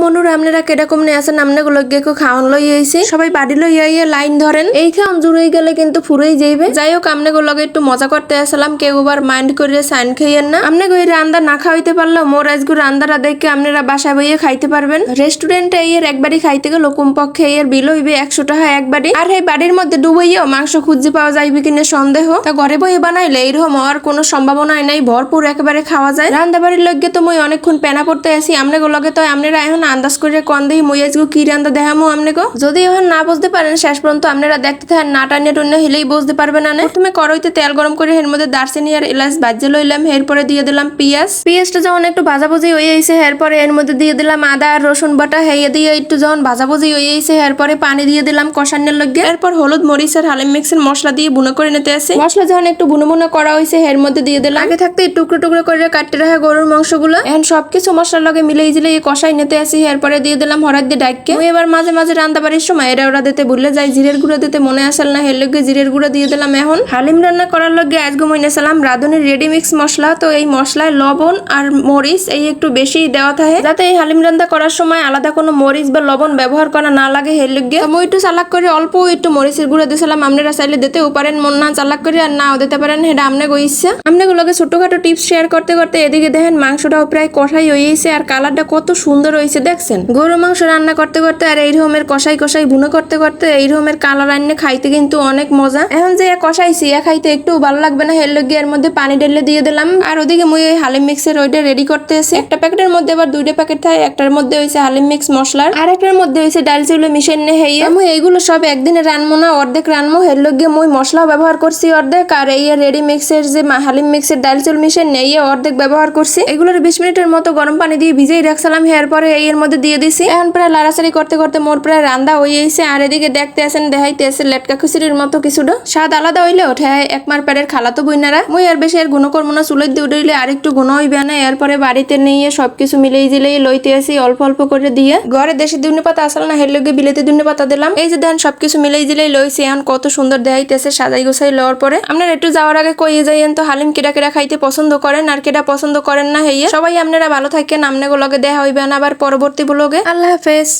মনুর আপনারা কীরকম নিয়ে আছেন আপনাগুলো গেকো খাওয়ান লই আইছি সবাই বাড়ি লই আইয়ে লাইন ধরেন এই খাওয়ান জুড়েই গেলে কিন্তু ফুরেই যাইবে। যাই হোক আপনাগুলো একটু মজা করতে আসলাম কেউ আবার মাইন্ড করে সাইন খাইয়েন না। আপনি ওই রান্দা না খাওয়াইতে পারলেও মোর আজকে রান্দারা দেখে আপনারা বাসা বইয়ে খাইতে পারবেন রেস্টুরেন্টে এর একবারই খাইতে গেলে। কমপক্ষে এর বিল হইবে একশো টাকা একবারই আর এই বাড়ির মধ্যে ডুবাইয়েও মাংস খুঁজে পাওয়া যাইবে কিনা সন্দেহ। তা ঘরে বই বানাইলে এইরকম হওয়ার কোনো সম্ভাবনাই নাই। ভরপুর একেবারে খাওয়া যায়। রান্দা বাড়ির লগে তো মই অনেকক্ষণ পেনা পড়তে আসি আমনে লগে তো আপনারা এখন আন্দাজ করে কন দেই মই আজকে কি রান্দা দেখামো আমনে গো যদি এখন না বুঝতে পারেন, শেষ পর্যন্ত আপনারা দেখতে থাকেন, না টানিয়ে টুনিয়ে হিলেই বুঝতে পারবেন না প্রথমে কড়াইতে তেল গরম করে এর মধ্যে দারচিনি আর এলাচ বাজে লইলাম, এরপরে দিয়ে দিলাম পেঁয়াজ। পেঁয়াজটা যখন একটু ভাজা ভাজাভুজি হয়ে আইছে, এরপরে এর মধ্যে দিয়ে দিলাম আদা আর রসুন বাটা হেয়ে দিয়ে একটু যখন ভাজা ভাজাভুজি হয়ে আইছে, এরপরে পানি দিয়ে দিলাম কষানোর লগে। এরপর হলুদ, মরিচ আর হালিম মিক্সের মশলা দিয়ে বুনো করে নিতে আসি মশলা যখন একটু বুনো বুনো করা হয়েছে এর মধ্যে দিয়ে দিলাম। আগে থাকতে টুকরো টুকরো করে কাটতে রাখা গরুর মাংসগুলো। এখন সবকিছু মশলার লগে মিলে জিলে কষাই নিতে আসি এরপরে দিয়ে দিলাম হরাদ দিয়ে ডাইকে আমি এবার মাঝে মাঝে রান্না বাড়ির সময় এরা ওরা দিতে ভুলে যাই, জিরের গুঁড়ো দিতে মনে আসল না এর লগে জিরের গুঁড়ো দিয়ে দিলাম এখন। হালিম রান্না করার লগে আজকে মনে সালাম রাঁধুনির রেডি মিক্স মশলা, তো এই মশলায় লবণ আর মরিচ এই একটু বেশি দেওয়া থাকে। যাতে এই হালিম রান্না করার সময় আলাদা কোনো মরিচ বা লবণ ব্যবহার করা না লাগে এর লগে। মই একটু চালাক করে, অল্প একটু মরিচের গুঁড়ো দিয়েছিলাম আপনারা চাইলে দিতেও পারেন, মন না চালাক করে আর নাও দিতে পারেন সেটা আপনি ইচ্ছা। আপনাগুলোকে ছোটখাটো টিপস শেয়ার করতে করতে এদিকে দেখেন মাংসটাও প্রায় কষাই হয়েছে আর কালারটা কত সুন্দর হয়েছে দেখছেন? গরু মাংস রান্না করতে করতে আর এই রকমের কষাই কষাই বুনো করতে করতে এই রকমের কালার রান্না খাইতে কিন্তু অনেক মজা। এখন যে কষাইছি, এ খাইতে একটু ভালো লাগবে না হের লগে এর মধ্যে পানি ঢেলে দিয়ে দিলাম। আর ওদিকে মুই ওই হালিম মিক্সের ওইটা রেডি করতে এসে একটা প্যাকেটের মধ্যে আবার দুইটা প্যাকেট থাকে, একটার মধ্যে হয়েছে হালিম মিক্স মশলার, আর একটার মধ্যে হয়েছে ডাল চিউলে মিশন নে হেয়ে আমি এইগুলো সব একদিনে রানবো না, অর্ধেক রানবো হের লগে মুই মশলা ব্যবহার করছি অর্ধেক, আর এই রেডি মিক্সের যে হালিম মিক্সের ডাল চিউল মিশন নেই অর্ধেক ব্যবহার করছি। এগুলোর বিশ মিনিটের মতো গরম পানি দিয়ে ভিজেই রাখছিলাম হেয়ার পরে এই এর মধ্যে দিয়ে দিছি। এখন প্রায় লাড়াচাড়ি করতে করতে মোর প্রায় রান্দা হয়ে এসে আর এদিকে দেখতে আসেন দেখাইতে আসে লেটকা খুচুরির মতো কিছুটা। স্বাদ আলাদা হইলে ওঠে একমার প্যারের খালাতো বইনারা। মুই আর বেশি আর গুণ করব না চুলের দিয়ে উঠলে আর একটু গুণ হইবে না। এরপরে বাড়িতে নিয়ে সবকিছু মিলিয়ে জিলেই লইতে আসি, অল্প অল্প করে দিয়ে। ঘরে দেশি দুর্নি পাতা আসল না, হের লগে বিলেতি দুর্নি পাতা দিলাম। এই যে দেন, সবকিছু মিলিয়ে জিলেই লইছি, এখন কত সুন্দর দেখাইতেছে সাজাই গোছাই লওয়ার পরে। আপনারা একটু যাওয়ার আগে কইয়ে যাইয়েন তো, হালিম কেডা কেডা খাইতে পছন্দ করেন, আর কেডা পছন্দ করেন না, হইয়া। সবাই আপনারা ভালো থাকেন আমনে লগে দেখা হইবে না, আবার পরবর্তী ব্লগে আল্লাহ হাফেজ।